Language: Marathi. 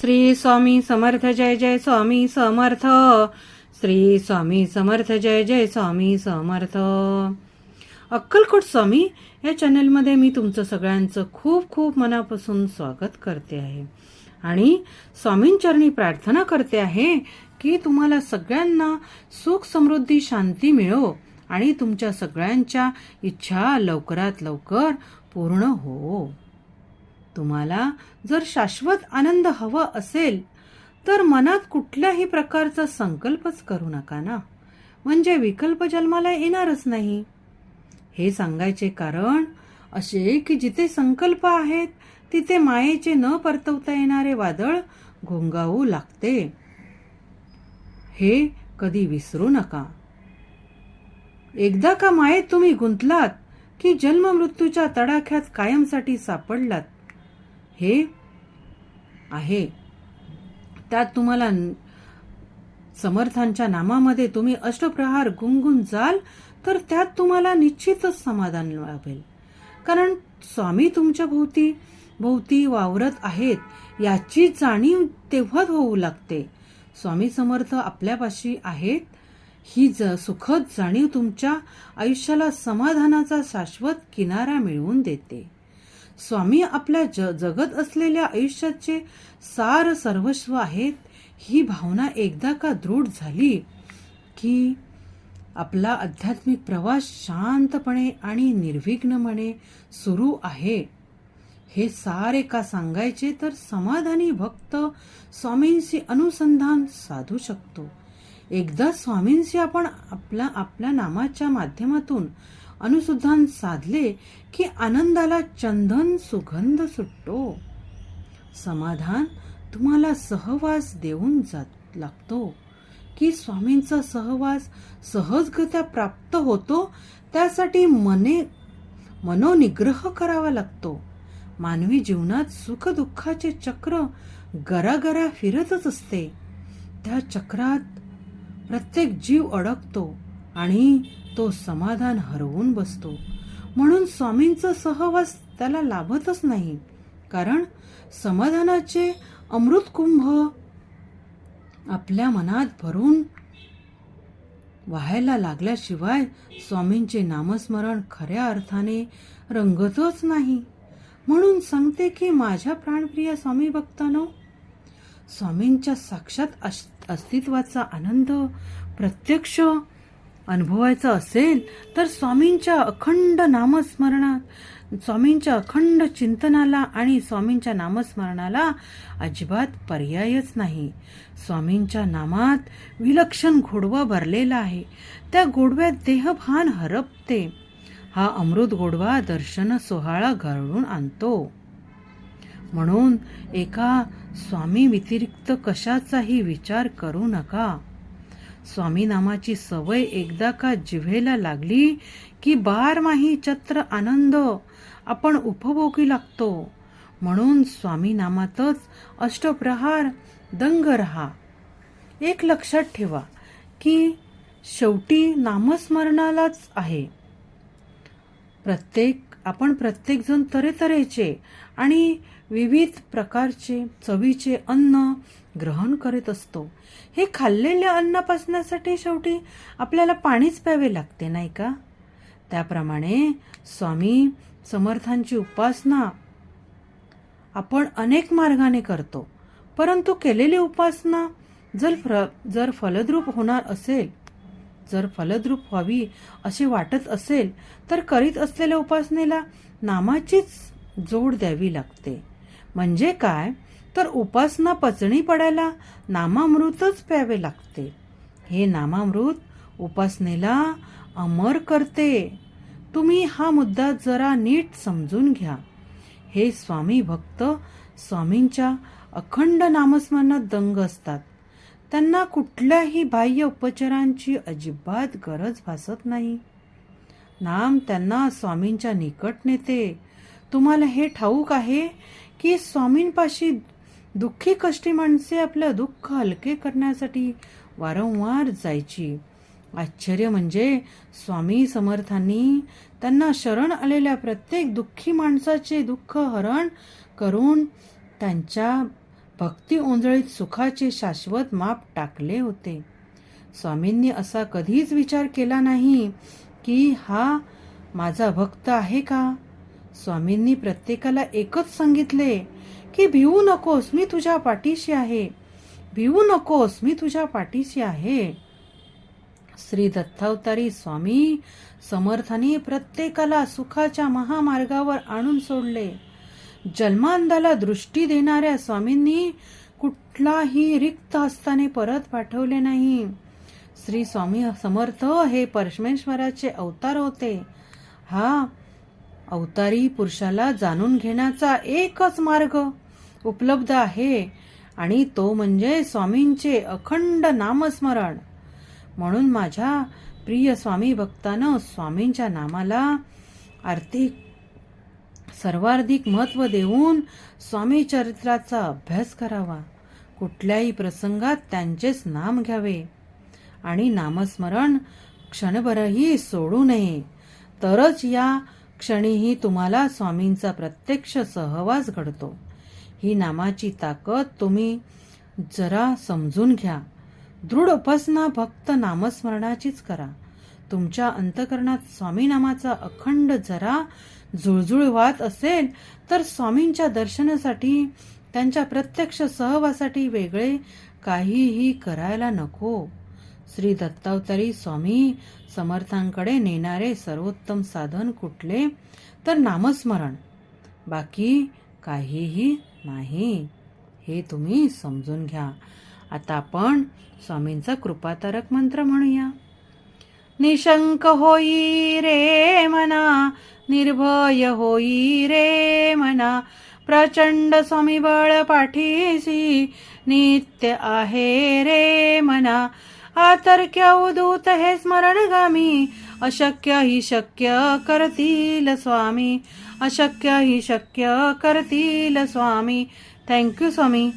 श्री स्वामी समर्थ जय जय स्वामी समर्थ. श्री स्वामी समर्थ जय जय स्वामी समर्थ. अक्कलकोट स्वामी या चॅनलमध्ये मी तुमचं सगळ्यांचं खूप खूप मनापासून स्वागत करते आहे. आणि स्वामींचरणी प्रार्थना करते आहे की तुम्हाला सगळ्यांना सुख समृद्धी शांती मिळो आणि तुमच्या सगळ्यांच्या इच्छा लवकरात लवकर पूर्ण हो. तुम्हाला जर शाश्वत आनंद हवा असेल तर मनात कुठल्याही प्रकारचा संकल्पच करू नका ना. म्हणजे विकल्प जन्माला येणारच नाही. हे सांगायचे कारण असे की जिथे संकल्प आहेत तिथे मायेचे न परतवता येणारे वादळ घोंगावू लागते. हे कधी विसरू नका. एकदा का मायेत तुम्ही गुंतलात की जन्म मृत्यूच्या तडाख्यात कायमसाठी सापडलात हे आहे. त्यात तुम्हाला समर्थांच्या नामामध्ये तुम्ही अष्टप्रहार गुंगून जाल तर त्यात तुम्हाला निश्चितच समाधान लाभेल. कारण स्वामी तुमच्या भोवती भोवती वावरत आहेत याची जाणीव तेव्हाच होऊ लागते. स्वामी समर्थ आपल्यापाशी आहेत ही ज सुखद जाणीव तुमच्या आयुष्याला समाधानाचा शाश्वत किनारा मिळवून देते. स्वामी आपल्या ज जगत असलेल्या आयुष्याचे सार सर्वस्व आहेत ही भावना एकदा का दृढ झाली की आपला आध्यात्मिक प्रवास शांतपणे आणि निर्विघ्नपणे सुरू आहे? हे सारे का सांगायचे तर समाधानी भक्त स्वामींशी अनुसंधान साधू शकतो. एकदा स्वामींशी आपण आपल्या आपल्या नामाच्या माध्यमातून अनुसंधान साधले की आनंदाला चंदन सुगंध सुटतो. समाधान तुम्हाला सहवास देऊन जात लागतो. की स्वामींचा सहवास सहजगत्या प्राप्त होतो त्यासाठी मने मनोनिग्रह करावा लागतो. मानवी जीवनात सुखदुःखाचे चक्र गरागरा फिरतच असते. त्या चक्रात प्रत्येक जीव अडकतो आणि तो समाधान हरवून बसतो. म्हणून स्वामींचा सहवास त्याला लाभतच नाही. कारण समाधानाचे अमृत कुंभ आपल्या मनात भरून व्हायला लागल्याशिवाय स्वामींचे नामस्मरण खऱ्या अर्थाने रंगतच नाही. म्हणून सांगते की माझ्या प्राणप्रिय स्वामी भक्तानो स्वामींच्या साक्षात अस्तित्वाचा आनंद प्रत्यक्ष अनुभवायचं असेल तर स्वामींच्या अखंड नामस्मरणात स्वामींच्या अखंड चिंतनाला आणि स्वामींच्या नामस्मरणाला अजिबात पर्यायच नाही. स्वामींच्या नामात विलक्षण घोडवा भरलेला आहे. त्या गोडव्यात देहभान हरपते. हा अमृत गोडवा दर्शन सोहळा घडून आणतो. म्हणून एका स्वामी व्यतिरिक्त कशाचाही विचार करू नका. स्वामी नामाची सवय एकदा का जिव्हेला लागली की बारमाही चत्र आनंद आपण उपभोगी लागतो. म्हणून स्वामी नामातच अष्टप्रहार दंग रहा. एक लक्षात ठेवा की शेवटी नामस्मरणालाच आहे. प्रत्येक आपण प्रत्येकजण तऱ्हेतऱ्हेचे आणि विविध प्रकारचे चवीचे अन्न ग्रहण करीत असतो. हे खाल्लेल्या अन्न पचण्यासाठी शेवटी आपल्याला पाणीच प्यावे लागते नाही का? त्याप्रमाणे स्वामी समर्थांची उपासना आपण अनेक मार्गाने करतो. परंतु केलेली उपासना जर फ्र जर फलद्रूप होणार असेल जर फलद्रूप व्हावी असे वाटत असेल तर करीत असलेल्या उपासनेला नामाचीच जोड द्यावी लागते. म्हणजे काय? तर उपासना पचणी पडायला नामामृतच प्यावे लागते. हे नामामृत उपासनेला अमर करते. तुम्ही हा मुद्दा जरा नीट समजून घ्या. हे स्वामी भक्त स्वामींच्या अखंड नामस्मरणात दंग असतात. त्यांना कुठल्याही बाह्य उपचारांची अजिबात गरज भासत नाही. नाम त्यांना स्वामींच्या निकट नेते. तुम्हाला हे ठाऊक आहे की स्वामींपाशी दुःखी कष्टी माणसे आपलं दुःख हलके करण्यासाठी वारंवार जायची. आश्चर्य म्हणजे स्वामी समर्थांनी त्यांना शरण आलेल्या प्रत्येक दुःखी माणसाचे दुःख हरण करून त्यांच्या भक्ती ओंजळीत सुखाचे शाश्वत माप टाकले होते. स्वामींनी असा कधीच विचार केला नाही की हा माझा भक्त आहे का? स्वामींनी प्रत्येकाला एकच सांगितले की भिवू नकोस मी तुझ्या पाठीशी आहे. भिवू नकोस मी तुझ्या पाठीशी आहे. श्री दत्तावतारी स्वामी समर्थाने प्रत्येकाला सुखाच्या महामार्गावर आणून सोडले. जन्मांधाला दृष्टी देणाऱ्या स्वामींनी कुठलाही रिक्त हस्ताने परत पाठवले नाही. श्री स्वामी समर्थ हे परमेश्वराचे अवतार होते. हा अवतारी पुरुषाला जाणून घेण्याचा एकच मार्ग उपलब्ध आहे आणि तो म्हणजे स्वामींचे अखंड नामस्मरण. म्हणून माझ्या प्रिय स्वामी भक्तानं स्वामींच्या नामाला आर्थिक सर्वाधिक महत्त्व देऊन स्वामी चरित्राचा अभ्यास करावा. कुठल्याही प्रसंगात त्यांचेच नाम घ्यावे. आणि नामस्मरण क्षणभरही सोडू नये. तरच या क्षणीही तुम्हाला स्वामींचा प्रत्यक्ष सहवास घडतो. ही नामाची ताकद तुम्ही जरा समजून घ्या. दृढ उपासना फक्त नामस्मरणाचीच करा. तुमच्या अंतकरणात स्वामी नामाचा अखंड जरा जुळजुळ वाहत असेल तर स्वामींच्या दर्शनासाठी त्यांच्या प्रत्यक्ष सहवासाठी वेगळे काहीही करायला नको. श्री दत्तावतारी स्वामी समर्थांकडे नेणारे सर्वोत्तम साधन कुठले? तर नामस्मरण. बाकी काहीही नाही. हे तुम्ही समजून घ्या. आता आपण स्वामींचा कृपातारक मंत्र म्हणूया. निशंक होई रे निर्भय होई रे मना प्रचंड स्वामी बळ पाठीसी नित्य आहे रे मना. आतर्क्य उदूत हे स्मरणगामी अशक्य ही शक्य करतील स्वामी. अशक्य ही शक्य करतील स्वामी. थँक्यू स्वामी.